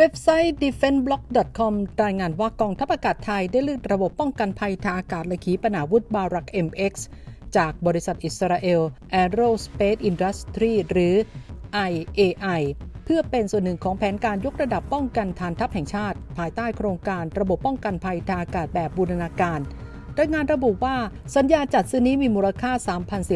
เว็บไซต์ defenblock.com รายงานว่ากองทัพอากาศไทยได้เลือกระบบป้องกันภัยทางอากาศและขีปนาวุธบารัก MX จากบริษัทอิสราเอล Aerospace Industry หรือ IAI เพื่อเป็นส่วนหนึ่งของแผนการยกระดับป้องกันฐานทัพแห่งชาติ ภายใต้โครงการระบบป้องกันภัยทางอากาศแบบบูรณาการรายงานระบุว่าสัญญาจัดซื้อนี้มีมูลค่า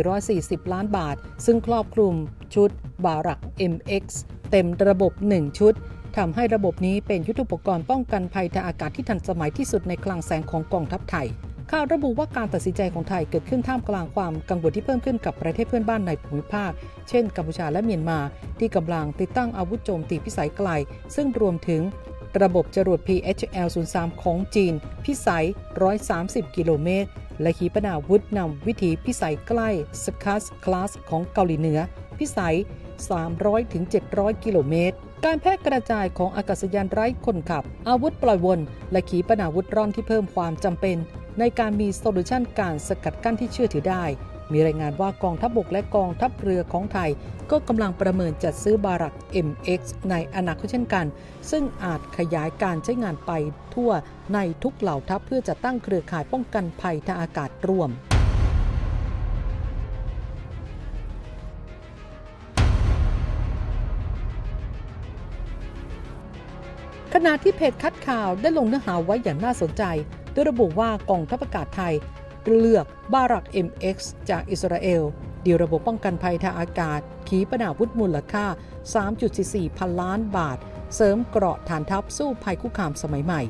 3,440 ล้านบาท ซึ่งครอบคลุมชุดบารัก MX เต็มระบบ 1 ชุด ทำให้ระบบนี้เป็นยุทธปกรณ์ป้องกันภัยทางอากาศที่ทันสมัยที่สุดในคลังแสงของกองทัพไทยข่าวระบุว่าการตัดสินใจของไทยเกิดขึ้นท่ามกลางความกังวลที่เพิ่มขึ้นกับประเทศเพื่อนบ้านในภูมิภาค เช่น กัมพูชาและเมียนมา ที่กำลังติดตั้งอาวุธโจมตีพิสัยไกล ซึ่งรวมถึงระบบจรวด PHL-03 ของจีน พิสัย 130 กิโลเมตร และขีปนาวุธนำวิถีพิสัยใกล้สคัสคลาสของเกาหลีเหนือ พิสัย 300-700 กิโลเมตร การแพร่กระจายของอากาศยานไร้คนขับ อาวุธปล่อยวน และขีปนาวุธร่อนที่เพิ่มความจำเป็น ในการมีโซลูชันการสกัดกั้นที่เชื่อถือได้ มีรายงานว่ากองทัพบบกและกองทัพเรือของไทย ก็กำลังประเมินจัดซื้อบารัก MX ในอนาคตเช่นกัน ซึ่งอาจขยายการใช้งานไปทั่วในทุกเหล่าทัพเพื่อจะตั้งเครือข่ายป้องกันภัยทางอากาศร่วม ขณะที่เพจคัดข่าวได้ลงเนื้อหาไว้อย่างน่าสนใจโดยระบุว่ากองทัพอากาศไทย เลือกบารัก MX จากอิสราเอลดีลระบบป้องกันภัยทางอากาศ ขีปนาวุธมูลค่า 3.44 พันล้านบาท เสริมเกราะฐานทัพสู้ภัยคุกคามสมัยใหม่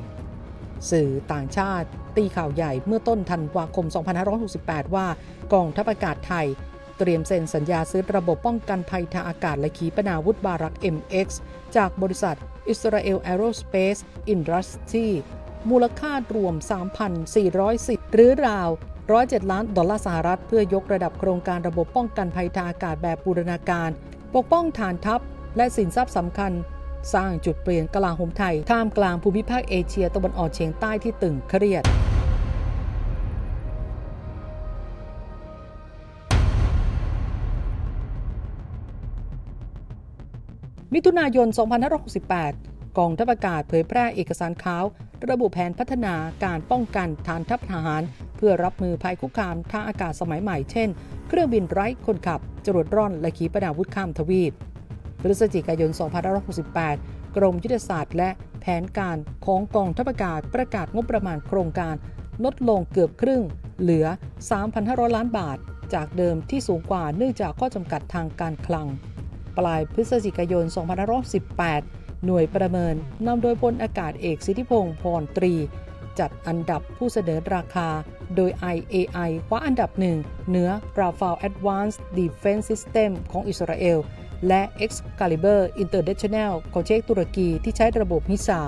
สื่อต่างชาติ ตีข่าวใหญ่เมื่อต้นธันวาคม 2568 ว่ากองทัพอากาศไทย เตรียมเซ็นสัญญาซื้อระบบป้องกันภัยทางอากาศและขีปนาวุธบารัก MX จากบริษัท Israel Aerospace Industry มูลค่ารวม 3,410 หรือราว 107 ล้านดอลลาร์สหรัฐ เพื่อยกระดับโครงการระบบป้องกันภัยทางอากาศแบบบูรณาการ ปกป้องฐานทัพ และสินทรัพย์สำคัญ สร้างจุดเปลี่ยนกลาโหมไทยท่ามกลางภูมิภาคเอเชียตะวันออกเฉียงใต้ที่ตึงเครียด มิถุนายน 2568 กองทัพอากาศเผยแพร่เอกสารข่าว ระบุแผนพัฒนาการป้องกันฐานทัพทหาร เพื่อรับมือภัยคุกคามทางอากาศสมัยใหม่ เช่น เครื่องบินไร้คนขับ จรวดร่อนและขีปนาวุธข้ามทวีป พฤศจิกายน 2568 กรมยุทธศาสตร์ และแผนการของกองทัพอากาศประกาศงบประมาณโครงการ ลดลงเกือบครึ่ง เหลือ 3,500 ล้านบาท จากเดิมที่สูงกว่าเนื่องจากข้อจำกัดทางการคลัง ปลายพฤศจิกายน 2518 หน่วยประเมินนำโดยพลอากาศเอกสิทธิพงศ์พรตรี จัดอันดับผู้เสนอราคา โดย IAI คว้าอันดับหนึ่งเหนือ Rafale Advanced Defense System ของอิสราเอล และ Excalibur International ของเชคตุรกีที่ใช้ระบบฮิซา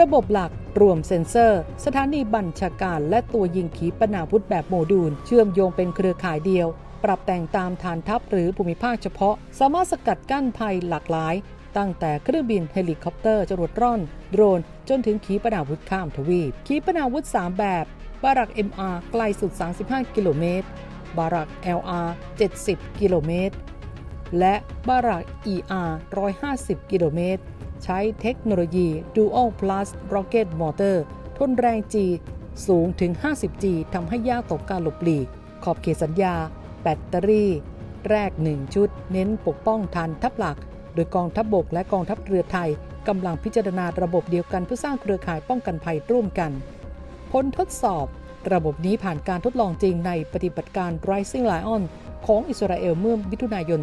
ระบบหลักรวมเซ็นเซอร์ สถานีบัญชาการและตัวยิงขีปนาวุธแบบโมดูล เชื่อมโยงเป็นเครือข่ายเดียว ปรับแต่งตามฐานทัพหรือภูมิภาคเฉพาะ สามารถสกัดกั้นภัยหลากหลาย ตั้งแต่เครื่องบินเฮลิคอปเตอร์จรวดร่อน โดรน จนถึงขีปนาวุธข้ามทวีป ขีปนาวุธ 3 แบบบารัก MR ไกลสุด 35 กิโลเมตร บารัก LR 70 กิโลเมตร และบารัก ER 150 กิโลเมตร ใช้เทคโนโลยี Dual Plus Rocket Motor ทนแรง G สูงถึง 50G ทำให้ยากต่อการหลบหลีก ขอบเขตสัญญา แบตเตอรี่ แรก 1 ชุด เน้นปกป้องทันทัพหลัก โดยกองทัพบบกและกองทัพเรือไทยกำลังพิจารณาระบบเดียวกันเพื่อสร้างเครือข่ายป้องกันภัยร่วมกันผลทดสอบ ระบบนี้ผ่านการทดลองจริงในปฏิบัติการ Rising Lion ของอิสราเอลเมื่อมิถุนายน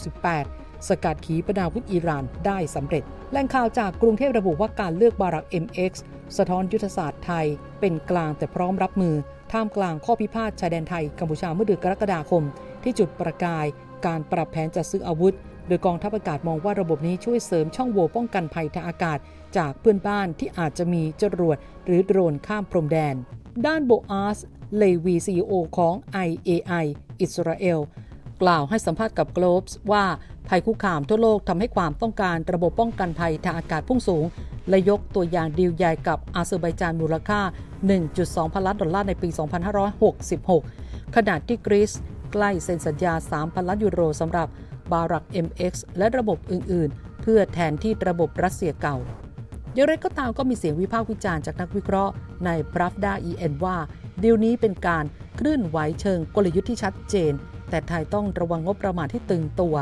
2568 สกัดขีปนาวุธอิหร่านได้สำเร็จ แหล่งข่าวจากกรุงเทพระบุว่าการเลือกบารัก MX สะท้อนยุทธศาสตร์ไทย เป็นกลางแต่พร้อมรับมือ ท่ามกลางข้อพิพาทชายแดนไทยกัมพูชาเมื่อเดือนกรกฎาคม ที่จุดประกาย การปรับแผนจัดซื้ออาวุธ โดยกองทัพอากาศมองว่าระบบนี้ช่วยเสริมช่องโหว่ป้องกันภัยทางอากาศ จากเพื่อนบ้านที่อาจจะมีจรวดหรือโดรนข้ามพรมแดน ด้านโบอาสเลวีซีโอของ IAI อิสราเอล กล่าวให้สัมภาษณ์กับ Globes ว่าภัยคุกคามทั่วโลกทำให้ความต้องการระบบป้องกันภัยทางอากาศพุ่งสูง และยกตัวอย่างดีลใหญ่กับอาเซอร์ไบจานมูลค่า 1.2 พันล้านดอลลาร์ในปี 2566 ขณะที่กรีซใกล้เซ็นสัญญา3,000ล้านยูโรสำหรับบารัก MX และระบบอื่น ๆ เพื่อแทนที่ระบบรัสเซียเก่าอย่างไรก็ตามก็มีเสียงวิพากษ์วิจารณ์จากนักวิเคราะห์ใน Pravda EN ว่าดีลนี้เป็นการเคลื่อนไหวเชิงกลยุทธ์ที่ชัดเจน แต่ไทยต้องระวังงบประมาณที่ตึงตัว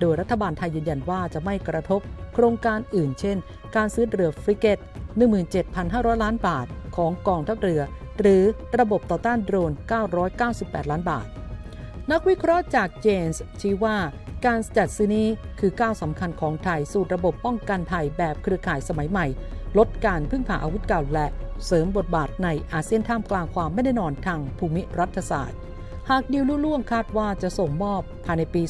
โดยรัฐบาลไทยยืนยันว่าจะไม่กระทบ โครงการอื่นเช่น การซื้อเรือฟริเกต 17,500 ล้านบาท ของกองทัพเรือ หรือระบบต่อต้านโดรน 998 ล้านบาท นักวิเคราะห์จากเจนส์ชี้ว่าการจัดซื้อนี้คือก้าวสำคัญของไทยสู่ระบบป้องกันภัยแบบเครือข่ายสมัยใหม่ ลดการพึ่งพาอาวุธเก่าและเสริมบทบาทในอาเซียนท่ามกลางความไม่แน่นอนทางภูมิรัฐศาสตร์ หากดิวลุล่วงคาดว่าจะส่งมอบภายในปี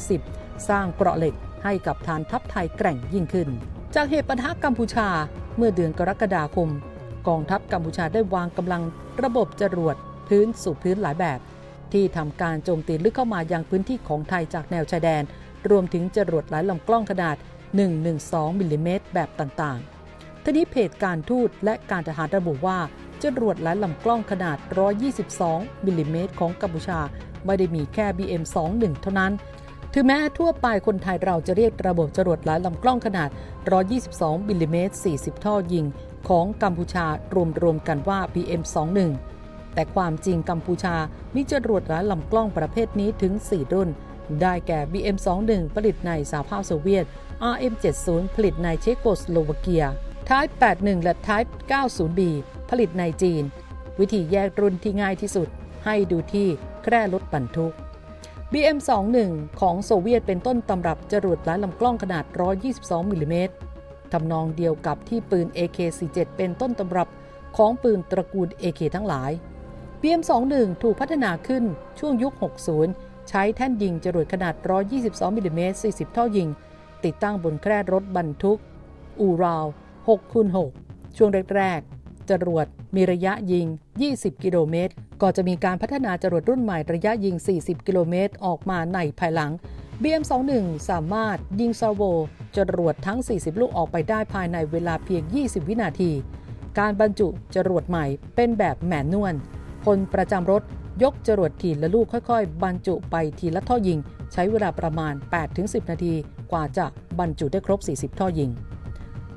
2570 สร้างเกราะเหล็กให้กับฐานทัพไทยแกร่งยิ่งขึ้น จากเหตุปะทะกัมพูชาเมื่อเดือนกรกฎาคม กองทัพกัมพูชาได้วางกำลังระบบจรวดพื้นสู่พื้นหลายแบบ ที่ทำการโจมตีลึกเข้ามายังพื้นที่ของไทยจากแนวชายแดน รวมถึงจรวดหลายลำกล้องขนาด 112มิลลิเมตรแบบต่างๆทีนี้เพจการทูตและการทหารระบุว่า จรวดหลายลำกล้องขนาด 122 มิลลิเมตรของกัมพูชา ไม่ได้มีแค่ BM21 เท่านั้น ถึงแม้ทั่วไปคนไทยเราจะเรียกระบบจรวดหลายลำกล้องขนาด 122 มิลลิเมตร 40 ท่อยิง ของกัมพูชารวมๆกันว่า BM21 แต่ความจริงกัมพูชามีจรวดหลายลำกล้องประเภทนี้ถึง 4 รุ่น ได้แก่ BM21 ผลิตในสหภาพโซเวียต RM70 ผลิตในเชโกสโลวาเกีย Type 81 และ Type 90B ผลิตในจีน วิธีแยกรุ่นที่ง่ายที่สุด ให้ดูที่แคร่รถบรรทุก BM21 ของโซเวียตเป็นต้นตำรับจรวดหลายลำกล้องขนาด 122มิลลิเมตรทำนองเดียวกับที่ปืน AK-47 เป็นต้นตำรับของปืนตระกูล AK ทั้งหลาย BM21 ถูกพัฒนาขึ้นช่วงยุค 60 ใช้แท่นยิงจรวดขนาด 122มิลลิเมตร40ท่อยิง ติดตั้งบนแคร่รถบรรทุก อูราว 6คูณ6ช่วงแรกๆ จรวดมีระยะยิง 20 กิโลเมตร ก็จะมีการพัฒนาจรวดรุ่นใหม่ระยะยิง 40 กิโลเมตร ออกมาในภายหลัง BM21 สามารถยิงซาโวจรวดทั้ง 40 ลูกออกไปได้ภายในเวลาเพียง 20 วินาที การบรรจุจรวดใหม่เป็นแบบแมนนวลคนประจำรถยกจรวดทีละลูกค่อยๆ บรรจุไปทีละท่อยิง ใช้เวลาประมาณ 8-10 นาที กว่าจะบรรจุได้ครบ 40 ท่อยิง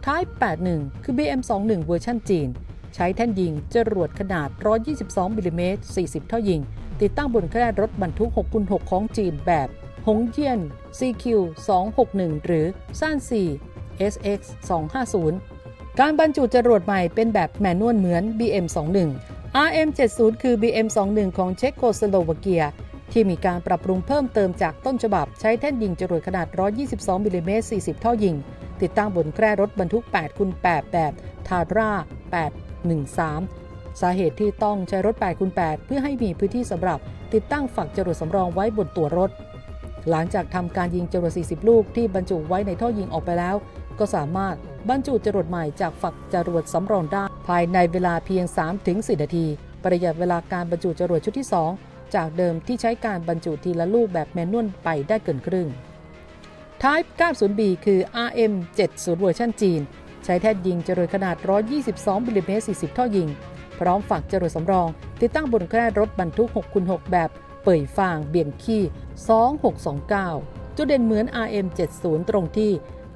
Type 81 คือ BM21 เวอร์ชันจีน ใช้แท่นยิงจรวดขนาด 122มิลลิเมตร40ท่อยิง ติดตั้งบนแคร่รถบรรทุก6 x 6ของจีนแบบหงเจียน CQ 261หรือซ่าน4 SX 250การบรรจุจรวดใหม่เป็นแบบแมนนวลเหมือน BM21 RM70 คือ BM21 ของเช็กโกสโลวาเกีย ที่มีการปรับปรุงเพิ่มเติมจากต้นฉบับใช้แท่นยิงจรวดขนาด 122มิลลิเมตร40ท่อยิง ติดตั้งบนแคร่รถบรรทุก8คูณ8แบบทาร่า 813 สาเหตุที่ต้องใช้รถ8คูณ8เพื่อให้มีพื้นที่สำหรับ ติดตั้งฝักจรวดสำรองไว้บนตัวรถ หลังจากทำการยิงจรวด 40 ลูกที่บรรจุไว้ในท่อยิงออกไปแล้ว ก็สามารถบรรจุจรวดใหม่จากฝักจรวดสำรองได้ภายในเวลาเพียง 3-4 นาที ประหยัดเวลาการบรรจุจรวดชุดที่ 2 จากเดิมที่ใช้การบรรจุทีละลูกแบบแมนนวลไปได้เกินครึ่ง Type 90B คือ RM70 เวอร์ชันจีน ใช้แท่นยิงจรวดขนาด 122มิลลิเมตร40 ท่อยิง พร้อมฝักจรวดสำรอง ติดตั้งบนแคร่รถบรรทุก6คูณ6แบบเป่ยฟางเบี่ยงขี้ 2629 จุดเด่นเหมือน RM70 ตรงที่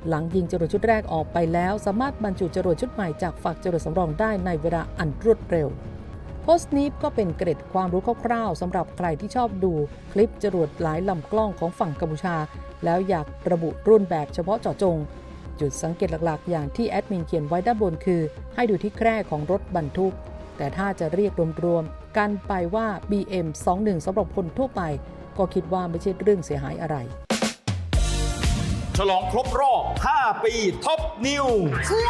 หลังยิงจรวดชุดแรกออกไปแล้ว สามารถบรรจุจรวดชุดใหม่จากฝักจรวดสำรองได้ในเวลาอันรวดเร็ว โพสต์นี้ก็เป็นเกร็ดความรู้คร่าวๆสำหรับใครที่ชอบดูคลิปจรวดหลายลำกล้องของฝั่งกัมพูชา แล้วอยากระบุรุ่นแบบเฉพาะเจาะจง จุดสังเกตหลักๆ อย่างที่แอดมินเขียนไว้ด้านบนคือ ให้ดูที่แคร่ของรถบรรทุก แต่ถ้าจะเรียกรวมๆกันไปว่า BM21 สำหรับคนทั่วไป ก็คิดว่าไม่ใช่เรื่องเสียหายอะไร ฉลองครบรอบ 5 ปีท็อปนิวเพื่อ